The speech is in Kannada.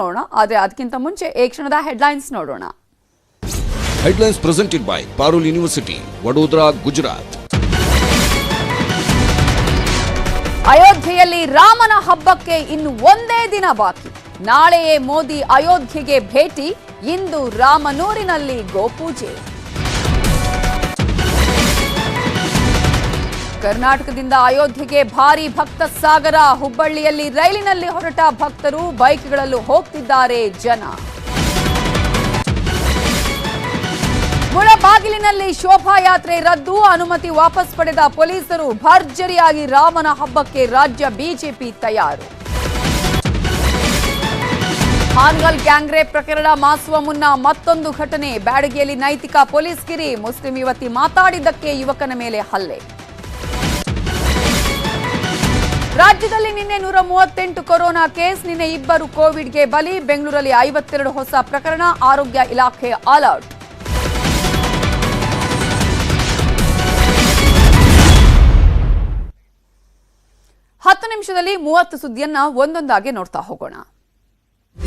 ನೋಡೋಣ. ಆದರೆ ಅದಕ್ಕಿಂತ ಮುಂಚೆ ಈ ಕ್ಷಣದ ಹೆಡ್ಲೈನ್ಸ್ ನೋಡೋಣ. Headlines presented by Parul university Vadodara Gujarat ಅಯೋಧ್ಯೆಯಲ್ಲಿ ರಾಮನ ಹಬ್ಬಕ್ಕೆ ಇನ್ನು ಒಂದೇ ದಿನ ಬಾಕಿ. ನಾಳೆಯೇ ಮೋದಿ ಅಯೋಧ್ಯೆಗೆ ಭೇಟಿ. ಇಂದು ರಾಮನೂರಿನಲ್ಲಿ ಗೋಪೂಜೆ. ಕರ್ನಾಟಕದಿಂದ ಅಯೋಧ್ಯೆಗೆ ಭಾರಿ ಭಕ್ತ ಸಾಗರ. ಹುಬ್ಬಳ್ಳಿಯಲ್ಲಿ ರೈಲಿನಲ್ಲಿ ಹೊರಟ ಭಕ್ತರು ಬೈಕ್ಗಳಲ್ಲೂ ಹೋಗ್ತಿದ್ದಾರೆ ಜನ. ಮುಳಬಾಗಿಲಿನಲ್ಲಿ ಶೋಭಾಯಾತ್ರೆ ರದ್ದು. ಅನುಮತಿ ವಾಪಸ್ ಪಡೆದ ಪೊಲೀಸರು ಭರ್ಜರಿಯಾಗಿ ರಾಮನ ಹಬ್ಬಕ್ಕೆ ರಾಜ್ಯ ಬಿಜೆಪಿ ತಯಾರು. ಹಾನ್ಗಲ್ ಗ್ಯಾಂಗ್ ರೇಪ್ ಪ್ರಕರಣ ಮಾಸುವ ಮುನ್ನ ಮತ್ತೊಂದು ಘಟನೆ. ಬ್ಯಾಡಗಿಯಲ್ಲಿ ನೈತಿಕ ಪೊಲೀಸ್ ಗಿರಿ ಮುಸ್ಲಿಂ ಯುವತಿ ಮಾತಾಡಿದ್ದಕ್ಕೆ ಯುವಕನ ಮೇಲೆ ಹಲ್ಲೆ. ರಾಜ್ಯದಲ್ಲಿ ನಿನ್ನೆ ನೂರ ಮೂವತ್ತೆಂಟು ಕೊರೋನಾ ಕೇಸ್, ನಿನ್ನೆ ಇಬ್ಬರು ಕೋವಿಡ್ಗೆ ಬಲಿ, ಬೆಂಗಳೂರಲ್ಲಿ ಐವತ್ತೆರಡು ಹೊಸ ಪ್ರಕರಣ, ಆರೋಗ್ಯ ಇಲಾಖೆ ಅಲರ್ಟ್. ಹತ್ತು ನಿಮಿಷದಲ್ಲಿ ಮೂವತ್ತು ಸುದ್ದಿಯನ್ನ ಒಂದೊಂದಾಗಿ ನೋಡ್ತಾ ಹೋಗೋಣ.